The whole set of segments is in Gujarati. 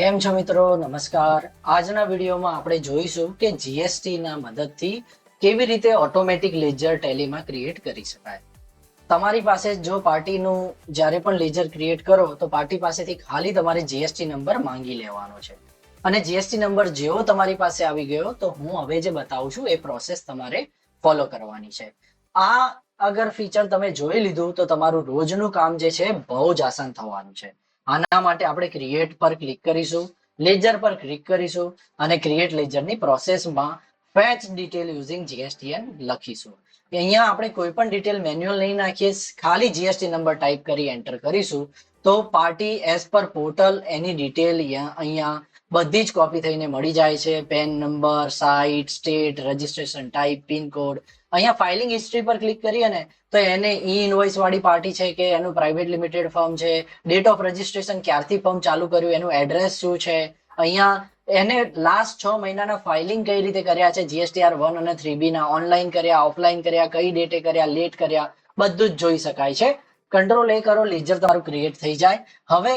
કેમ છો મિત્રો? નમસ્કાર. આજના વિડીયોમાં આપણે જોઈશું કે જીએસટી ના મદદથી કેવી રીતે ઓટોમેટિક લેજર ટેલીમાં ક્રિએટ કરી શકાય. તમારી પાસે જો પાર્ટીનું જ્યારે પણ લેજર ક્રિએટ કરો, તો પાર્ટી પાસેથી ખાલી તમારે જીએસટી નંબર માંગી લેવાનો છે. અને જીએસટી નંબર જેવો તમારી પાસે આવી ગયો, તો હું હવે જે બતાવું છું, એ પ્રોસેસ તમારે ફોલો કરવાની છે. આ અગર ફીચર તમે જોઈ લીધું, તો તમારું રોજનું કામ જે છે, બહુ જ આસાન થવાનું છે. આના માટે આપણે ક્રિએટ પર ક્લિક કરીશું લેજર પર ક્લિક કરીશું અને ક્રિએટ લેજરની પ્રોસેસમાં ફેચ ડિટેલ યુઝિંગ જીએસટીએન લખીશું. અહીંયા આપણે કોઈ પણ ડિટેલ મેન્યુઅલ નહીં નાખીએ, ખાલી જીએસટી નંબર ટાઈપ કરી એન્ટર કરીશું, તો પાર્ટી એઝ પર પોર્ટલ એની ડિટેલ અહીંયા બધી જ કોપી થઈને મળી જાય છે. PAN number site state registration type pin code અહીંયા ફાઇલિંગ હિસ્ટ્રી પર ક્લિક કરીએ ને તો એને ઈ ઇનવોઇસ વાળી પાર્ટી છે કે એનું પ્રાઇવેટ લિમિટેડ ફર્મ છે ડેટ ઓફ રજિસ્ટ્રેશન ક્યારથી ફર્મ ચાલુ કર્યું, એનું એડ્રેસ શું છે? અહીંયા એને લાસ્ટ છ મહિનાના ફાઇલિંગ કઈ રીતે કર્યા છે? જીએસટીઆર વન અને થ્રી બી ના ઓનલાઈન કર્યા ઓફલાઈન કર્યા, કઈ ડેટે કર્યા લેટ કર્યા, બધું જ જોઈ શકાય છે. કંટ્રોલ એ કરો લેજર તમારું ક્રિએટ થઈ જાય. હવે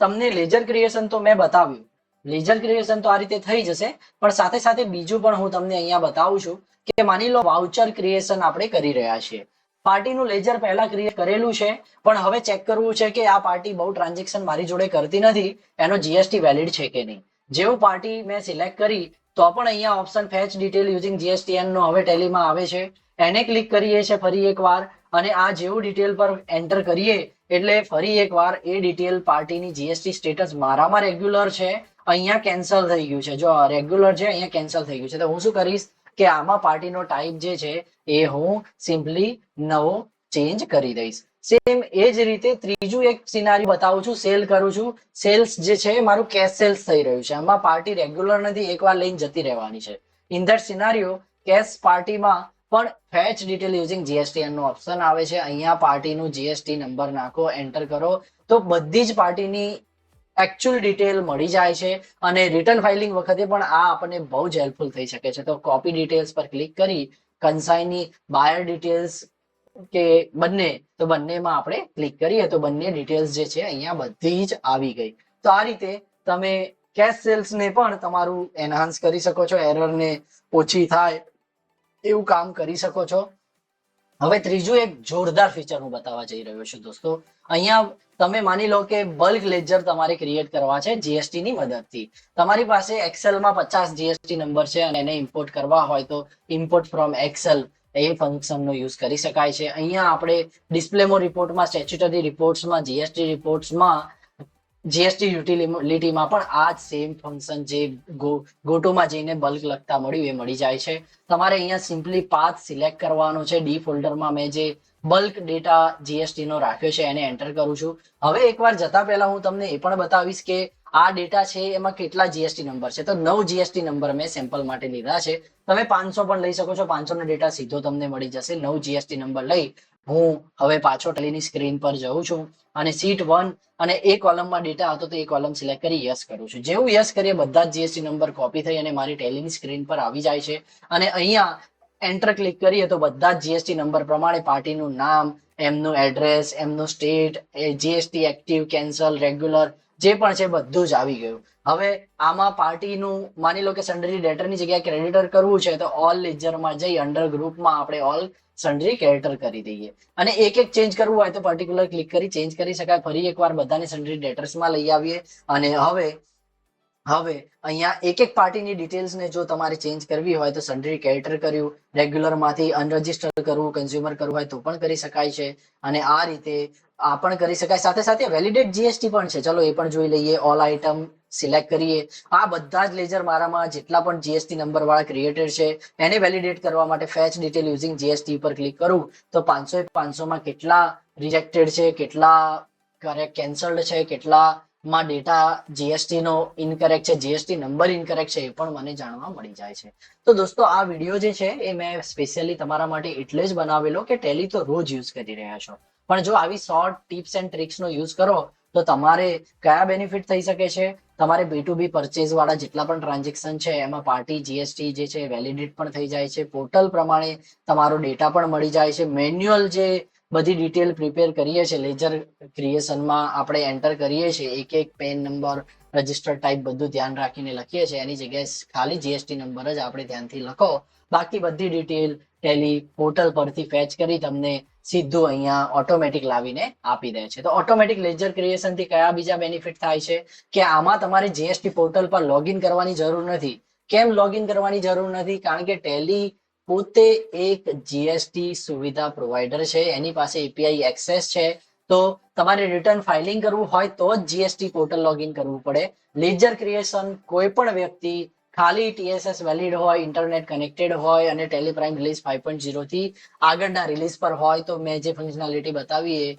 તમને લેજર ક્રિએશન તો મેં બતાવ્યું. લેજર ક્રિએશન તો આ રીતે થઈ જશે. પણ સાથે સાથે બીજું પણ હું તમને અહીંયા બતાવું છું કે માની લો વાઉચર ક્રિએશન આપણે કરી રહ્યા છીએ. પાર્ટીનું લેજર પહેલા ક્રિએટ કરેલું છે, પણ હવે ચેક કરવું છે કે આ પાર્ટી બહુ ટ્રાન્ઝેક્શન મારી જોડે કરતી નથી, એનો જીએસટી વેલિડ છે કે નહીં. જેવું પાર્ટી મેં સિલેક્ટ કરી, તો પણ અહીંયા option fetch detail using GSTN નો હવે ટેલીમાં આવે છે. એને ક્લિક કરીએ છીએ ફરી એકવાર, અને આ જેવું ડિટેલ પર એન્ટર કરીએ એટલે ફરી એકવાર એ ડિટેલ પાર્ટીની જીએસટી સ્ટેટસ મારામાં રેગ્યુલર છે, અહીંયા કેન્સલ થઈ ગયું છે. જો રેગ્યુલર છે, અહીંયા કેન્સલ થઈ ગયું છે. તો હું શું કરીશ કે આમાં પાર્ટીનો ટાઈપ જે છે, એ હું સિમ્પલી નવો ચેન્જ કરી દઈશ. સેમ એ જ રીતે ત્રીજું એક સિનારી બતાવું છું સેલ કરું છું. સેલ્સ જે છે, મારું કેશ સેલ્સ થઈ રહ્યું છે. આમાં પાર્ટી રેગ્યુલર નથી, એકવાર લઈને જતી રહેવાની છે. ઇન ધેટ સિનારીઓ કેશ પાર્ટીમાં પણ ફેચ ડિટેલ યુઝિંગ જીએસટી નો ઓપ્શન આવે છે. અહીંયા પાર્ટીનું જીએસટી નંબર નાખો એન્ટર કરો. તો બધી જ પાર્ટીની એકચ્યુઅલ ડિટેલ મળી જાય છે અને રિટર્ન ફાઇલિંગ વખતે પણ આ આપણને બહુ જ હેલ્પફુલ થઈ શકે છે. તો કોપી ડિટેલ્સ પર ક્લિક કરી કન્સાઈની બાયર ડિટેલ્સ કે બંને, તો બંનેમાં આપણે ક્લિક કરીએ તો બંને ડિટેલ્સ જે છે અહીંયા બધી જ આવી ગઈ. તો આ રીતે તમે કેશ સેલ્સને પણ તમારું એનહાન્સ કરી શકો છો. એરરને ઓછી થાય એવું કામ કરી શકો છો? હવે ત્રીજું એક જોરદાર ફીચર હું બતાવવા જઈ રહ્યો છું દોસ્તો. અહીંયા તમે માની લો કે બલ્ક લેજર તમારે ક્રિએટ કરવા છે જીએસટી ની મદદથી. તમારી પાસે એક્સેલમાં પચાસ જીએસટી નંબર છે અને એને ઇમ્પોર્ટ કરવા હોય તો ઇમ્પોર્ટ ફ્રોમ એક્સેલ એ ફંક્શનનો યુઝ કરી શકાય છે. અહીંયા આપણે ડિસ્પ્લેમો રિપોર્ટમાં સ્ટેચ્યુટરી રિપોર્ટ્સમાં જીએસટી રિપોર્ટ્સમાં જીએસટી યુટિલિટીમાં પણ આ જ સેમ ફંક્શન જે ગોટોમાં જઈને બલ્ક લખતા મળ્યું, એ મળી જાય છે. તમારે અહીંયા સિમ્પલી પાથ સિલેક્ટ કરવાનો છે. ડી ફોલ્ડરમાં મેં જે બલ્ક ડેટા જીએસટી નો રાખ્યો છે, એને એન્ટર કરું છું. હવે એકવાર જતા પહેલા હું તમને એ પણ બતાવીશ કે આ ડેટા છે, એમાં કેટલા જીએસટી નંબર છે. તો નવ જીએસટી નંબર મેં સેમ્પલ માટે લીધા છે. તમે પાંચસો પણ લઈ શકો છો. પાંચસો નો ડેટા સીધો તમને મળી જશે. નવ જીએસટી નંબર લઈ હું હવે પાછો ટેલીની સ્ક્રીન પર જઉં છું અને સીટ વન અને એ કોલમમાં ડેટા હતો તો એ કોલમ સિલેક્ટ કરી યસ કરું છું. જેવું યસ કરીએ બધા જ જીએસટી નંબર કોપી થઈ અને મારી ટેલીની સ્ક્રીન પર આવી જાય છે. અને અહીંયા એન્ટર ક્લિક કરીએ તો બધા જ જીએસટી નંબર પ્રમાણે પાર્ટીનું નામ, એમનું એડ્રેસ એમનું state GST active cancel regular જે પણ છે બધું જ આવી ગયું. હવે આમાં પાર્ટીનું માની લો કે સન્ડરી ડેટરની જગ્યાએ ક્રેડિટર કરવું છે, તો ઓલ લેજરમાં જઈ અંડર ગ્રુપમાં આપણે ઓલ સન્ડરી ક્રેડિટર કરી દઈએ. અને એક એક ચેન્જ કરવું હોય તો પર્ટિક્યુલર ક્લિક કરી ચેન્જ કરી શકાય. ફરી એકવાર બધાને સન્ડરી ડેટર્સમાં લઈ આવીએ. અને હવે હવે અહીંયા એક એક પાર્ટીની ડિટેલ્સને જો તમારે ચેન્જ કરવી હોય તો સન્ડરી કેરેક્ટર કર્યું. રેગ્યુલરમાંથી અનરજિસ્ટર કરવું કન્ઝ્યુમર કરવું હોય તો પણ કરી શકાય છે. અને આ રીતે આ પણ કરી શકાય. સાથે સાથે વેલિડેટ જીએસટી પણ છે. ચલો, એ પણ જોઈ લઈએ. ઓલ આઇટમ સિલેક્ટ કરીએ. આ બધા જ લેજર મારામાં જેટલા પણ જીએસટી નંબર વાળા ક્રિએટેડ છે, એને વેલિડેટ કરવા માટે ફેચ ડિટેલ યુઝિંગ જીએસટી પર ક્લિક કરું. તો પાંચસો પાંચસોમાં કેટલા રિજેક્ટેડ છે, કેટલા કરેક્ટ કેન્સલ્ડ છે કેટલા માં ડેટા જીએસટી નો ઇનકરેક્ટ છે જીએસટી નંબર ઇનકરેક્ટ છે, એ પણ મને જાણવા મળી જાય છે. તો દોસ્તો, આ વીડિયો જે છે, એ મેં સ્પેશિયલી તમારા માટે એટલે જ બનાવેલો કે ટેલી તો રોજ યુઝ કરી રહ્યા છો. પણ જો આવી શોર્ટ ટિપ્સ એન્ડ ટ્રિક્સ નો યુઝ કરો, તો તમારે કયા બેનિફિટ થઈ શકે છે? તમારે બી ટુ બી પરચેઝ વાળા જેટલા પણ ટ્રાન્ઝેક્શન છે, એમાં પાર્ટી જીએસટી જે છે વેલિડેટ પણ થઈ જાય છે. પોર્ટલ પ્રમાણે તમારો ડેટા પણ મળી જાય છે. મેન્યુઅલ જે બધી ડિટેલ પ્રિપેર કરીએ છીએ લેજર ક્રિએશનમાં આપણે એન્ટર કરીએ છીએ, એક એક પેન નંબર રજિસ્ટર ટાઈપ બધું ધ્યાન રાખીને લખીએ છીએ. એની જગ્યાએ ખાલી જીએસટી નંબર જ આપણે ધ્યાનથી લખો. બાકી બધી ડિટેલ ટેલી પોર્ટલ પરથી ફેચ કરી તમને સીધું અહીંયા ઓટોમેટિક લાવીને આપી દે છે. તો ઓટોમેટિક લેજર ક્રિએશનથી કયા બીજા બેનિફિટ થાય છે? કે આમાં તમારે જીએસટી પોર્ટલ પર લોગિન કરવાની જરૂર નથી. કેમ લોગિન કરવાની જરૂર નથી? કારણ કે ટેલી પોતે એક જીએસટી સુવિધા પ્રોવાઈડર છે. એની પાસે એપીઆઈ એક્સેસ છે. તો તમારે રિટર્ન ફાઇલિંગ કરવું હોય તો જ જીએસટી પોર્ટલ લોગિન કરવું પડે. લેજર ક્રિએશન કોઈ પણ વ્યક્તિ ખાલી ટીએસએસ વેલિડ હોય ઇન્ટરનેટ કનેક્ટેડ હોય અને ટેલિપ્રાઇમ રિલીઝ ફાઈવ પોઈન્ટથી આગળના રિલીઝ પર હોય તો મેં જે ફંક્શનાલિટી બતાવી એ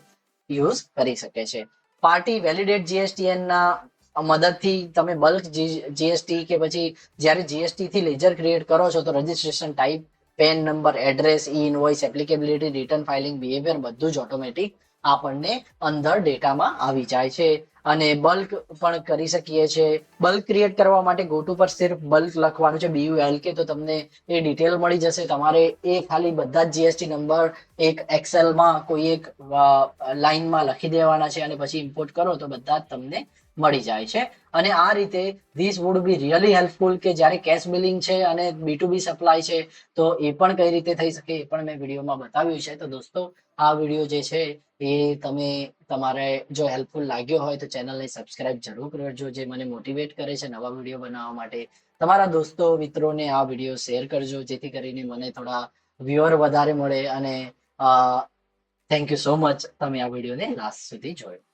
યુઝ કરી શકે છે. પાર્ટી વેલિડેટ જીએસટીએન ના મદદથી તમે બલ્ક જીએસટી કે પછી જ્યારે જીએસટી થી લેજર ક્રિએટ કરો છો તો registration type PAN number address e invoice applicability return filing behaviour બધું જ ઓટોમેટિક આપણને અંદર ડેટામાં આવી જાય છે. અને બલ્ક પણ કરી શકીએ છીએ બલ્ક ક્રિએટ કરવા માટે ગોટુ પર સિર્ફ બલ્ક લખવાનું છે બીયુ એલ કે તો તમને એ ડિટેલ મળી જશે. તમારે એ ખાલી બધા જ જીએસટી નંબર એક એક્સેલમાં કોઈ એક લાઇનમાં લખી દેવાના છે અને પછી ઇમ્પોર્ટ કરો તો બધા જ તમને મળી જાય છે. અને આ રીતે this would be really helpful કે જ્યારે કેશ બિલિંગ છે અને બી ટુ બી સપ્લાય છે, તો એ પણ કઈ રીતે થઈ શકે એ પણ મેં વિડીયોમાં બતાવ્યું છે. તો દોસ્તો, આ વીડિયો જે છે એ તમે, તમારે જો હેલ્પફુલ લાગ્યો હોય તો ચેનલને સબસ્ક્રાઇબ જરૂર કરજો, જે મને મોટિવેટ કરે છે નવા વીડિયો બનાવવા માટે. તમારા દોસ્તો, મિત્રોને આ વીડિયો શેર કરજો, જેથી કરીને મને થોડા વ્યુઅર વધારે મળે અને થેન્ક યુ સો મચ તમે આ વિડીયોને લાસ્ટ સુધી જોયો.